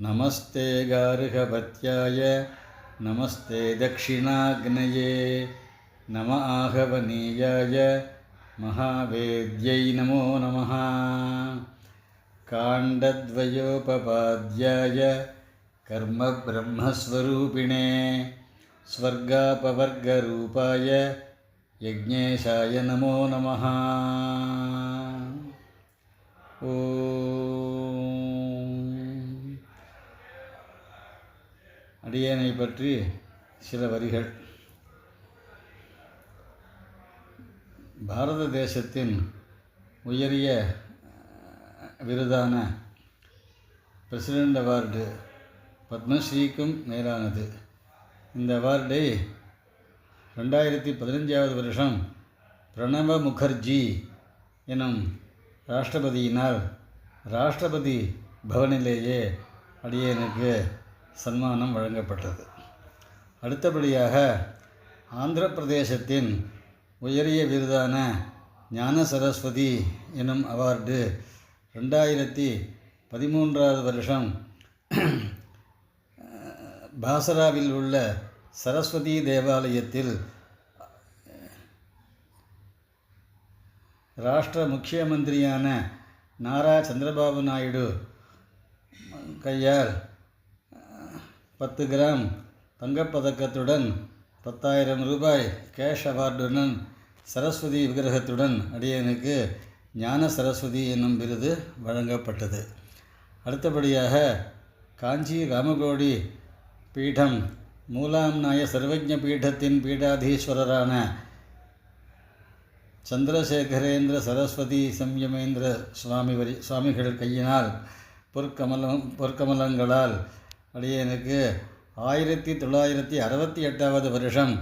नमस्ते गार्हपत्याय नमस्ते दक्षिणाग्नये नम आहवनीयाय महावेद्यै नमो नमः। काण्डद्वयोपपाद्याय कर्मब्रह्मस्वरूपिणे स्वर्गापवर्गरूपाय यज्ञेशाय नमो नमः। ஓம் அடியேனை பற்றி சில வரிகள். பாரத தேசத்தின் உயரிய விருதான பிரசிடெண்ட் அவார்டு பத்மஸ்ரீக்கும் மேலானது. இந்த அவார்டை ரெண்டாயிரத்தி பதினஞ்சாவது வருஷம் பிரணவ முகர்ஜி எனும் ராஷ்டிரபதியினால் ராஷ்டிரபதி பவனிலேயே அடியேனுக்கு சன்மானம் வழங்கப்பட்டது. அடுத்தபடியாக ஆந்திர பிரதேசத்தின் உயரிய விருதான ஞான சரஸ்வதி எனும் அவார்டு ரெண்டாயிரத்தி பதிமூன்றாவது வருஷம் பாசராவில் உள்ள சரஸ்வதி தேவாலயத்தில் ராஷ்டிர முக்கிய மந்திரியான நாரா சந்திரபாபு நாயுடு கையால் பத்து கிராம் தங்கப்பதக்கத்துடன் பத்தாயிரம் ரூபாய் கேஷ் அவார்டுடன் சரஸ்வதி விக்கிரகத்துடன் அடியனுக்கு ஞான சரஸ்வதி என்னும் விருது வழங்கப்பட்டது. அடுத்தபடியாக காஞ்சி ராமகோடி பீடம் மூலாம்நாய சர்வஜ பீடத்தின் பீடாதீஸ்வரரான சந்திரசேகரேந்திர சரஸ்வதி சம்யமேந்திர சுவாமி வரி சுவாமிகள் கையினால் பொற்கமலம் பொற்கமலங்களால் அடியனுக்கு ஆயிரத்தி தொள்ளாயிரத்தி அறுபத்தி எட்டாவது வருஷம்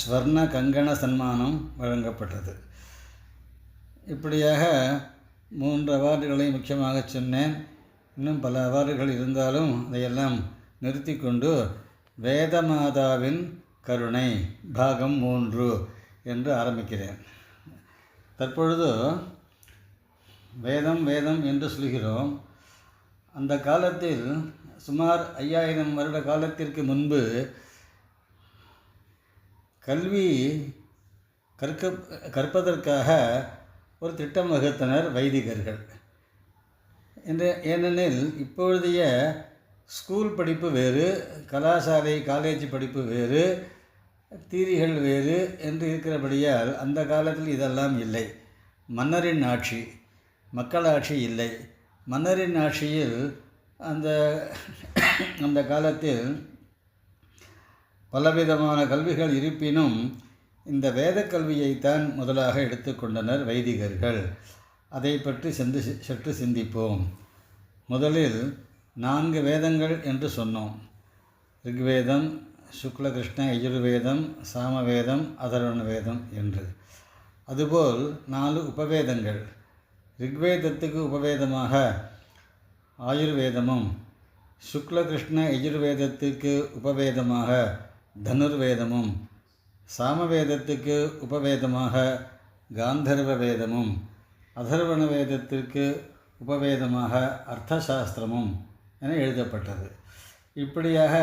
ஸ்வர்ண கங்கண சன்மானம் வழங்கப்பட்டது. இப்படியாக மூன்று அவார்டுகளை முக்கியமாக சொன்னேன். இன்னும் பல அவார்டுகள் இருந்தாலும் அதையெல்லாம் நிறுத்தி கொண்டு வேதமாதாவின் கருணை பாகம் மூன்று என்று ஆரம்பிக்கிறேன். தற்பொழுது வேதம் வேதம் என்று சொல்கிறோம். அந்த காலத்தில் சுமார் ஐயாயிரம் வருட காலத்திற்கு முன்பு கல்வி கற்க கற்பதற்காக ஒரு திட்டம் வகுத்தனர் வைதிகர்கள். என்று ஏனெனில் இப்பொழுதைய ஸ்கூல் படிப்பு வேறு கலாசாலை காலேஜ் படிப்பு வேறு தீரிகள் வேறு என்று இருக்கிறபடியால் அந்த காலத்தில் இதெல்லாம் இல்லை. மன்னரின் ஆட்சி மக்களாட்சி இல்லை. மன்னரின் ஆட்சியில் அந்த அந்த காலத்தில் பலவிதமான கல்விகள் இருப்பினும் இந்த வேத கல்வியைத்தான் முதலாக எடுத்துக்கொண்டனர் வைதிகர்கள். அதை பற்றி சென்று சற்று சிந்திப்போம். முதலில் நான்கு வேதங்கள் என்று சொன்னோம். ரிக்வேதம் சுக்லகிருஷ்ண யஜுர்வேதம் சாமவேதம் அதர்வண வேதம் என்று. அதுபோல் நாலு உபவேதங்கள். ரிக்வேதத்துக்கு உபவேதமாக ஆயுர்வேதமும் சுக்லகிருஷ்ண எஜுர்வேதத்துக்கு உபவேதமாக தனுர்வேதமும் சாமவேதத்துக்கு உபவேதமாக காந்தர்வ வேதமும் அதர்வண வேதத்திற்கு உபவேதமாக அர்த்தசாஸ்திரமும் என எழுதப்பட்டது. இப்படியாக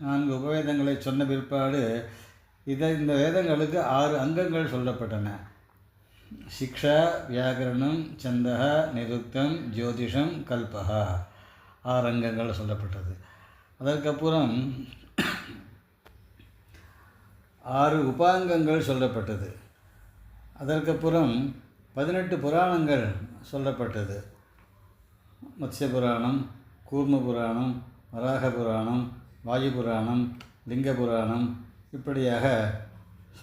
நான்கு உபவேதங்களை சொன்ன பிற்பாடு இதை இந்த வேதங்களுக்கு ஆறு அங்கங்கள் சொல்லப்பட்டன. சிக்ஷா வியாகரணம் சந்தகா நிருத்தம் ஜோதிஷம் கல்பகா ஆறு அங்கங்கள் சொல்லப்பட்டது. அதற்கப்புறம் ஆறு உபாங்கங்கள் சொல்லப்பட்டது. அதற்கப்புறம் பதினெட்டு புராணங்கள் சொல்லப்பட்டது. மத்ய புராணம் கூர்ம புராணம் வராக புராணம் வாயு புராணம் லிங்க புராணம் இப்படியாக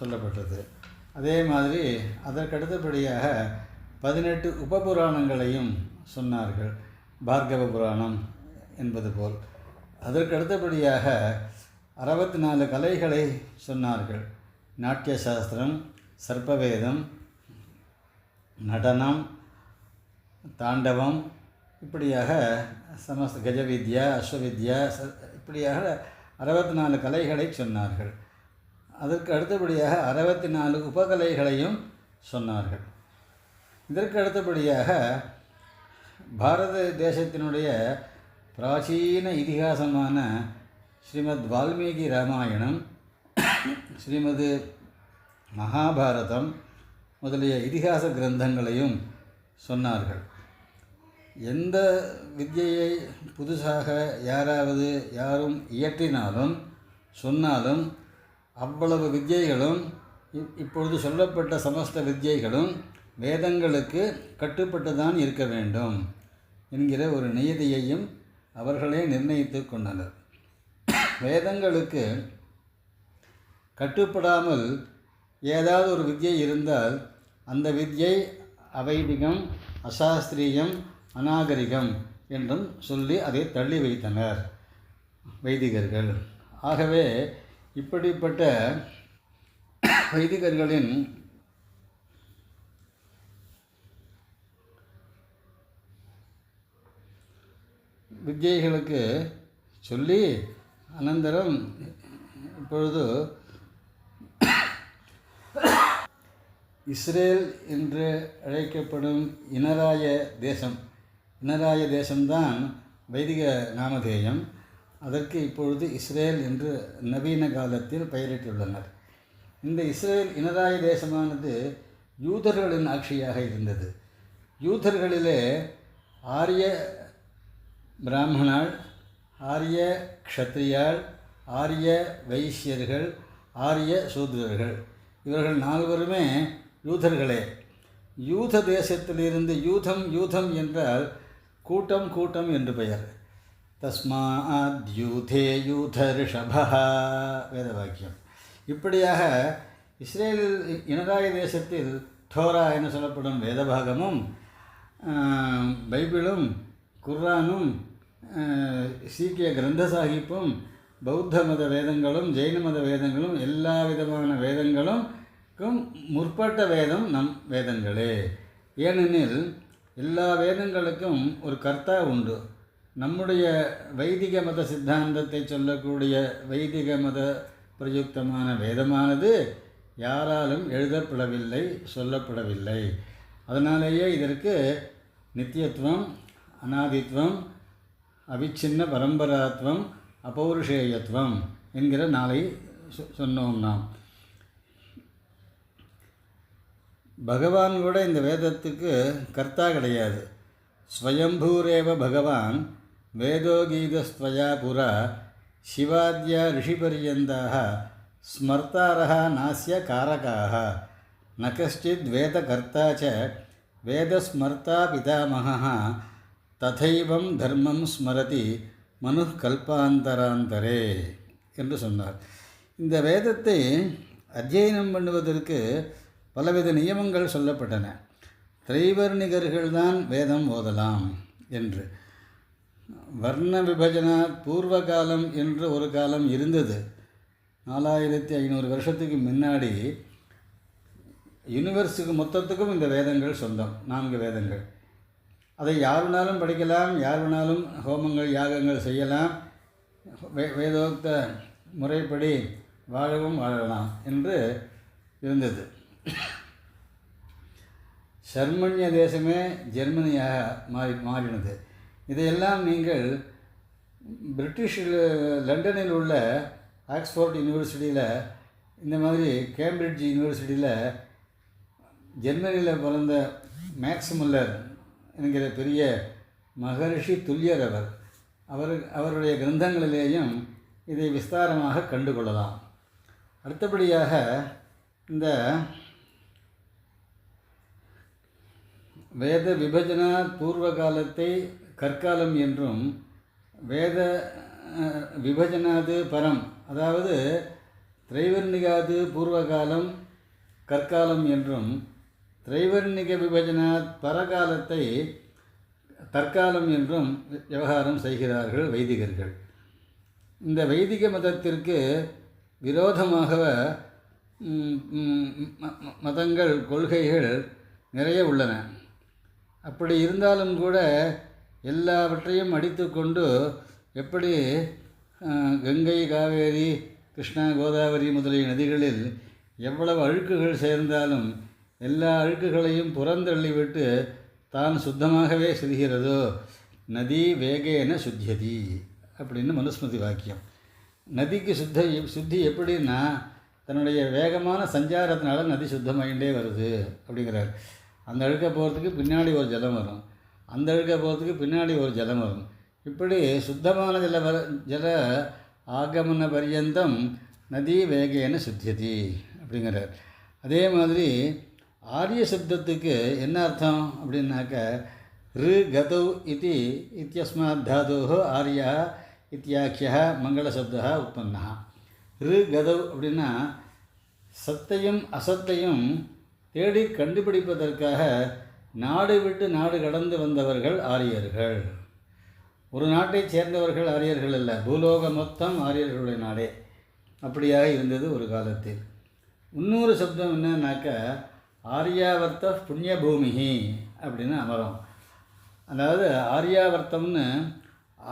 சொல்லப்பட்டது. அதே மாதிரி அதற்கடுத்தபடியாக பதினெட்டு உபபுராணங்களையும் சொன்னார்கள். பார்கவ புராணம் என்பது போல். அதற்கடுத்தபடியாக அறுபத்தி நாலு கலைகளை சொன்னார்கள். நாட்டிய சாஸ்திரம் சர்ப்பவேதம் நடனம் தாண்டவம் இப்படியாக சமஸ்த கஜவித்யா அஸ்வவித்யா ச இப்படியாக அறுபத்தி நாலு கலைகளை சொன்னார்கள். அதற்கு அடுத்தபடியாக அறுபத்தி நாலு உபகலைகளையும் சொன்னார்கள். இதற்கு அடுத்தபடியாக பாரத தேசத்தினுடைய பிராச்சீன இதிகாசமான ஸ்ரீமத் வால்மீகி ராமாயணம் ஸ்ரீமது மகாபாரதம் முதலிய இதிகாச கிரந்தங்களையும் சொன்னார்கள். எந்த வித்தியை புதுசாக யாராவது யாரும் இயற்றினாலும் சொன்னாலும் அவ்வளவு வித்யைகளும் இப்- இப்பொழுது சொல்லப்பட்ட சமஸ்த வித்யைகளும் வேதங்களுக்கு கட்டுப்பட்டு தான் இருக்க வேண்டும் என்கிற ஒரு நியதியையும் அவர்களே நிர்ணயித்து கொண்டனர். வேதங்களுக்கு கட்டுப்படாமல் ஏதாவது ஒரு வித்யை இருந்தால் அந்த வித்யை அவைதிகம் அசாஸ்திரியம் அநாகரிகம் என்றும் சொல்லி அதை தள்ளி வைத்தனர். வைதிகர்கள். ஆகவே இப்படிப்பட்ட வைதிகர்களின் வித்தியைகளுக்கு சொல்லி அனந்தரம் இப்பொழுது இஸ்ரேல் என்று அழைக்கப்படும் இனராய தேசம். இனராய தேசம்தான் வைதிக நாமதேயம். அதற்கு இப்பொழுது இஸ்ரேல் என்று நவீன காலத்தில் பெயரிட்டுள்ளனர். இந்த இஸ்ரேல் இனராய தேசமானது யூதர்களின் ஆட்சியாக இருந்தது. யூதர்களிலே ஆரிய பிராமணாள் ஆரிய க்ஷத்ரியாள் ஆரிய வைசியர்கள் ஆரிய சூத்ரர்கள். இவர்கள் நால்வருமே யூதர்களே. யூத தேசத்திலிருந்து யூதம் யூதம் என்றால் கூட்டம் கூட்டம் என்று பெயர். தஸ்மாத்யூதே யூதே வேதவாக்கியம் இப்படியாக இஸ்ரேல் இனராய தேசத்தில் தோரா என சொல்லப்படும் வேதபாகமும் பைபிளும் குர்ரானும் சீக்கிய கிரந்த சாஹிப்பும் பௌத்த மத வேதங்களும் ஜெயின மத வேதங்களும் எல்லா விதமான வேதங்களும் முற்பட்ட வேதம் நம் வேதங்களே. ஏனெனில் எல்லா வேதங்களுக்கும் ஒரு கர்த்தா உண்டு. நம்முடைய வைதிக மத சித்தாந்தத்தை சொல்லக்கூடிய வைதிக மத பிரயுக்தமான வேதமானது யாராலும் எழுதப்படவில்லை சொல்லப்படவில்லை. அதனாலேயே இதற்கு நித்தியத்துவம் அனாதித்வம் அவிச்சின்ன பரம்பராத்வம் அபௌருஷேயத்துவம் என்கிற நாளை சொ- சொன்னோம் நாம். பகவான் கூட இந்த வேதத்துக்கு கர்த்தா கிடையாது. ஸ்வயம்பூரேவ பகவான் வேதோகீதஸ்துவயா புரா சிவாத்யா ரிஷிபர்யந்தாக ஸ்மர்த்தாரः நாசிய காரகாः ந வேதகர்த்தா ச வேதஸ்மர்த்தா பிதாமகः ததைவம் தர்மம் ஸ்மரதி மனு கல்பாந்தராந்தரே என்று சொன்னார். இந்த வேதத்தை அத்தியனம் பண்ணுவதற்கு பலவித நியமங்கள் சொல்லப்பட்டன. திரைவர்ணிகர்கள்தான் வேதம் ஓதலாம் என்று. வர்ண விபஜனா பூர்வ காலம் என்று ஒரு காலம் இருந்தது. நாலாயிரத்தி ஐநூறு வருஷத்துக்கு முன்னாடி யூனிவர்ஸுக்கு மொத்தத்துக்கும் இந்த வேதங்கள் சொந்தம் நான்கு வேதங்கள். அதை யார் வேணாலும் படிக்கலாம் யார் வேணாலும் ஹோமங்கள் யாகங்கள் செய்யலாம் வே வேதோக்த முறைப்படி வாழவும் வாழலாம் என்று இருந்தது. ஜெர்மனிய தேசமே ஜெர்மனியாக மாறி மாறினது. இதையெல்லாம் நீங்கள் பிரிட்டிஷில் லண்டனில் உள்ள ஆக்ஸ்ஃபோர்ட் யூனிவர்சிட்டியில் இந்த மாதிரி கேம்பிரிட்ஜ் யூனிவர்சிட்டியில் ஜெர்மனியில் பிறந்த மேக்ஸ் முல்லர் என்கிற பெரிய மகரிஷி துல்லியர் அவர் அவர் அவருடைய கிரந்தங்களிலேயும் இதை விஸ்தாரமாக கண்டுகொள்ளலாம். அடுத்தபடியாக இந்த வேத விபஜனா பூர்வ காலத்தை கற்காலம் என்றும் வேத விபஜனாது பரம் அதாவது திரைவர்ணிகாது பூர்வகாலம் கற்காலம் என்றும் திரைவர்ணிக விபஜனாத் பரகாலத்தை தற்காலம் என்றும் விவகாரம் செய்கிறார்கள் வைதிகர்கள். இந்த வைதிக மதத்திற்கு விரோதமாக ம- மதங்கள் கொள்கைகள் நிறைய உள்ளன. அப்படி இருந்தாலும் கூட எல்லாவற்றையும் அடித்துக்கொண்டு எப்படி கங்கை காவேரி கிருஷ்ணா கோதாவரி முதலிய நதிகளில் எவ்வளவு அழுக்குகள் சேர்ந்தாலும் எல்லா அழுக்குகளையும் புறந்தள்ளிவிட்டு தான் சுத்தமாகவே செல்கிறதோ நதி வேகேன சுத்தியதி அப்படின்னு மனுஸ்மிருதி வாக்கியம். நதிக்கு சுத்த சுத்தி எப்படின்னா தன்னுடைய வேகமான சஞ்சாரத்தினால நதி சுத்தமாகிட்டே வருது அப்படிங்கிறார். அந்த அழுக்க போகிறதுக்கு பின்னாடி ஒரு ஜலம் வரும். அந்த இருக்க போகிறதுக்கு பின்னாடி ஒரு ஜலம் வரும். இப்படி சுத்தமான ஜல வர ஜல ஆகமன பரியந்தம் நதி வேகேன சுத்தியதி அப்படிங்கிறார். அதே மாதிரி ஆரிய சப்தத்துக்கு என்ன அர்த்தம் அப்படின்னாக்க ரு கதௌ இது இத்தியஸ்மாத் தாதோ ஆரியா இத்தியாக்கிய மங்களசப்தா உற்பன்னா ரு கதவ் அப்படின்னா சத்தையும் அசத்தையும் தேடி கண்டுபிடிப்பதற்காக நாடு விட்டு நாடு கடந்து வந்தவர்கள் ஆரியர்கள். ஒரு நாட்டைச் சேர்ந்தவர்கள் ஆரியர்கள் அல்ல. பூலோகம் மொத்தம் ஆரியர்களுடைய நாடே. அப்படியாக இருந்தது ஒரு காலத்தில். இன்னொரு சப்தம் என்னன்னாக்க ஆரியாவர்த்த புண்ணிய பூமிகி அப்படின்னு அமரம். அதாவது ஆரியாவர்த்தம்னு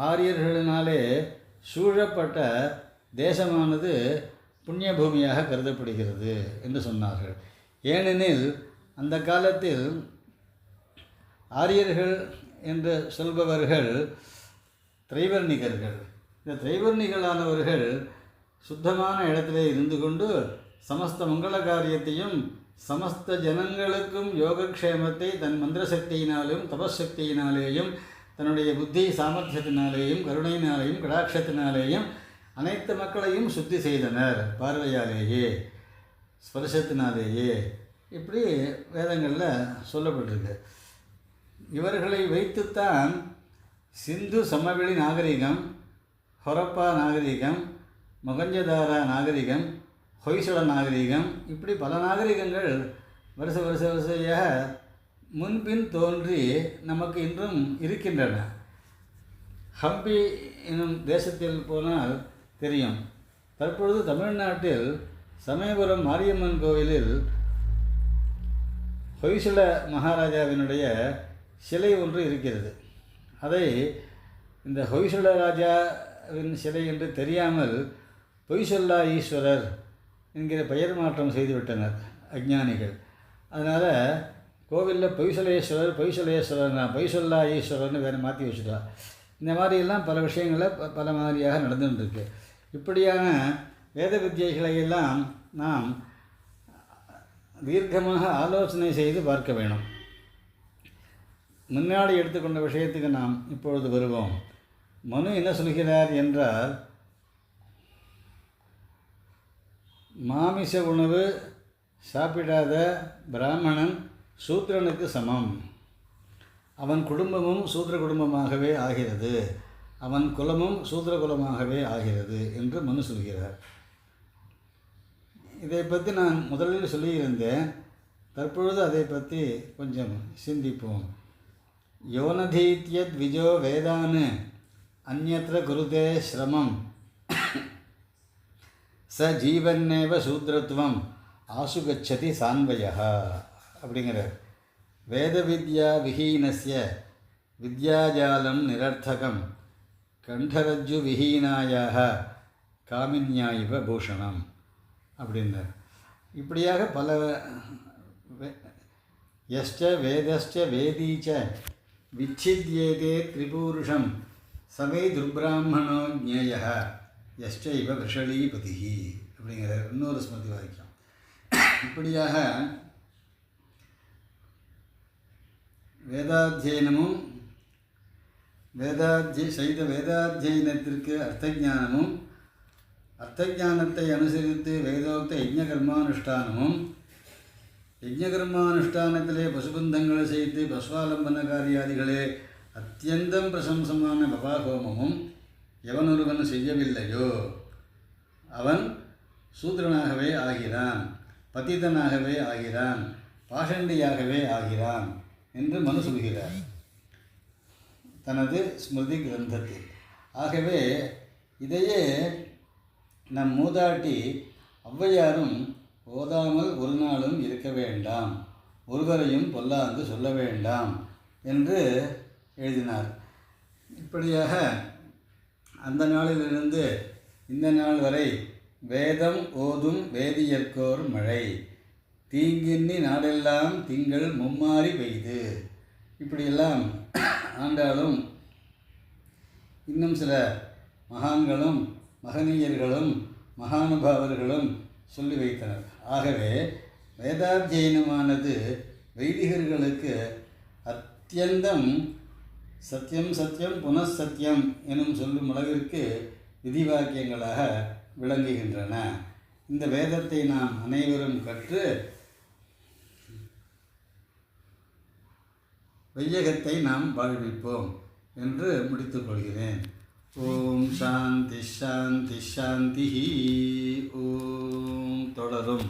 ஆரியர்களினாலே சூழப்பட்ட தேசமானது புண்ணிய பூமியாக கருதப்படுகிறது என்று சொன்னார்கள். ஏனெனில் அந்த காலத்தில் ஆரியர்கள் என்று சொல்பவர்கள் திரைவர்ணிகர்கள். இந்த திரைவர்ணிகளானவர்கள் சுத்தமான இடத்திலே இருந்து கொண்டு சமஸ்த மங்கள காரியத்தையும் சமஸ்த ஜனங்களுக்கும் யோகக்ஷேமத்தை தன் மந்திர சக்தியினாலும் தபசக்தியினாலேயும் தன்னுடைய புத்தி சாமர்த்தியத்தினாலேயும் கருணையினாலேயும் கடாட்சத்தினாலேயும் அனைத்து மக்களையும் சுத்தி செய்தனர். பார்வையாலேயே ஸ்பர்சத்தினாலேயே. இப்படி வேதங்களில் சொல்லப்பட்டிருக்கு. இவர்களை வைத்துத்தான் சிந்து சமவெளி நாகரிகம் ஹொரப்பா நாகரிகம் மொகஞ்சதாரா நாகரிகம் ஹொய்சல நாகரிகம் இப்படி பல நாகரிகங்கள் வருஷ வருஷ வரிசையாக முன்பின் தோன்றி நமக்கு இன்றும் இருக்கின்றன. ஹம்பி எனும் தேசத்தில் போனால் தெரியும். தற்பொழுது தமிழ்நாட்டில் சமயபுரம் மாரியம்மன் கோவிலில் ஹொய்சல மகாராஜாவினுடைய சிலை ஒன்று இருக்கிறது. அதை இந்த ஹொய்சல ராஜாவின் சிலை என்று தெரியாமல் பொய்சொல்லா ஈஸ்வரர் என்கிற பெயர் மாற்றம் செய்துவிட்டனர் அஜ்ஞானிகள். அதனால் கோவிலில் பொய்சலேஸ்வரர் பொய்சலேஸ்வரர் பொய்சொல்லா ஈஸ்வரர்னு வேறு மாற்றி வச்சுட்டா இந்த மாதிரியெல்லாம் பல விஷயங்களில் ப- பல மாதிரியாக நடந்துட்டுருக்கு இப்படியான வேத வித்தியைகளை எல்லாம் நாம் தீர்க்கமாக ஆலோசனை செய்து பார்க்க வேணும். முன்னாடி எடுத்துக்கொண்ட விஷயத்துக்கு நாம் இப்பொழுது வருவோம். மனு என்ன சொல்கிறார் என்றால் மாமிச உணவு சாப்பிடாத பிராமணன் சூத்திரனுக்கு சமம். அவன் குடும்பமும் சூத்திர குடும்பமாகவே ஆகிறது. அவன் குலமும் சூத்திர குலமாகவே ஆகிறது என்று மனு சொல்கிறார். இதை பற்றி நான் முதலில் சொல்லியிருந்தேன். தற்பொழுது அதை பற்றி கொஞ்சம் சிந்திப்போம். யோனதீத்யத் விஜோ வேதான் அந்நத்திர குருதே சிரமம் ச ஜீவன்னேவ சூத்ரத்துவம் ஆசுகச்சதி சான்வயா அப்படிங்கிறார் வேத வித்யா விஹீனஸ்ய வித்யாஜாலம் நிரர்த்தகம் கண்டரஜ்ஜு விஹீனாயாக காமின்யா இவ பூஷணம் அப்படின்னார். இப்படியாக பல எஸ்ட வேதஸ்ட வேதீச்ச விச்சித்யேதே திரிபூருஷம் சமே துர்பிராமணோ ஜேய யஷ்ட இவ விஷலீபதி அப்படிங்கிற இன்னொரு ஸ்மிருதி வாக்கியம். இப்படியாக வேதாத்தியனமும் வேதாத்திய செய்த வேதாத்தியனத்திற்கு அர்த்தஜானமும் அர்த்தஜானத்தை அனுசரித்து வேதோக்த யஜ்ஞ கர்மானுஷ்டானமும் யஜ்யகர்மானுஷ்டானத்திலே பசுபந்தங்களை செய்து பஸ்வாலம்பன காரியாதிகளே அத்தியந்தம் பிரசம்சமான பபாகோமமும் எவனொருவன் செய்யவில்லையோ அவன் சூத்திரனாகவே ஆகிறான் பத்திதனாகவே ஆகிறான் பாஷண்டியாகவே ஆகிறான் என்று மனு சொல்கிறார் தனது ஸ்மிருதி கிரந்தத்தில் ஆகவே இதையே நம் மூதாட்டி ஔவையாரும் ஓதாமல் ஒரு நாளும் இருக்க வேண்டாம். ஒருவரையும் பொல்லாந்து சொல்ல வேண்டாம் என்று எழுதினார். இப்படியாக அந்த நாளிலிருந்து இந்த நாள் வரை வேதம் ஓதும் வேதியற்கோர் மழை. தீங்கின்னி நாடெல்லாம் திங்கள் மும்மாறி பெய்து. இப்படியெல்லாம் ஆண்டாலும் இன்னும் சில மகான்களும் மகனீயர்களும் மகானுபாவர்களும் சொல்லி வைத்தனர். ஆகவே வேதாத்தியனமானது வைதிகர்களுக்கு அத்தியந்தம் சத்தியம் சத்தியம் புனഃசத்தியம் எனும் சொல்லும் அளவிற்கு விதிவாக்கியங்களாக விளங்குகின்றன. இந்த வேதத்தை நாம் அனைவரும் கற்று வையகத்தை நாம் வாழ்விப்போம் என்று முடித்துக் கொள்கிறேன். ஓம் சாந்தி சாந்தி சாந்தி ஓம் தொடரும்.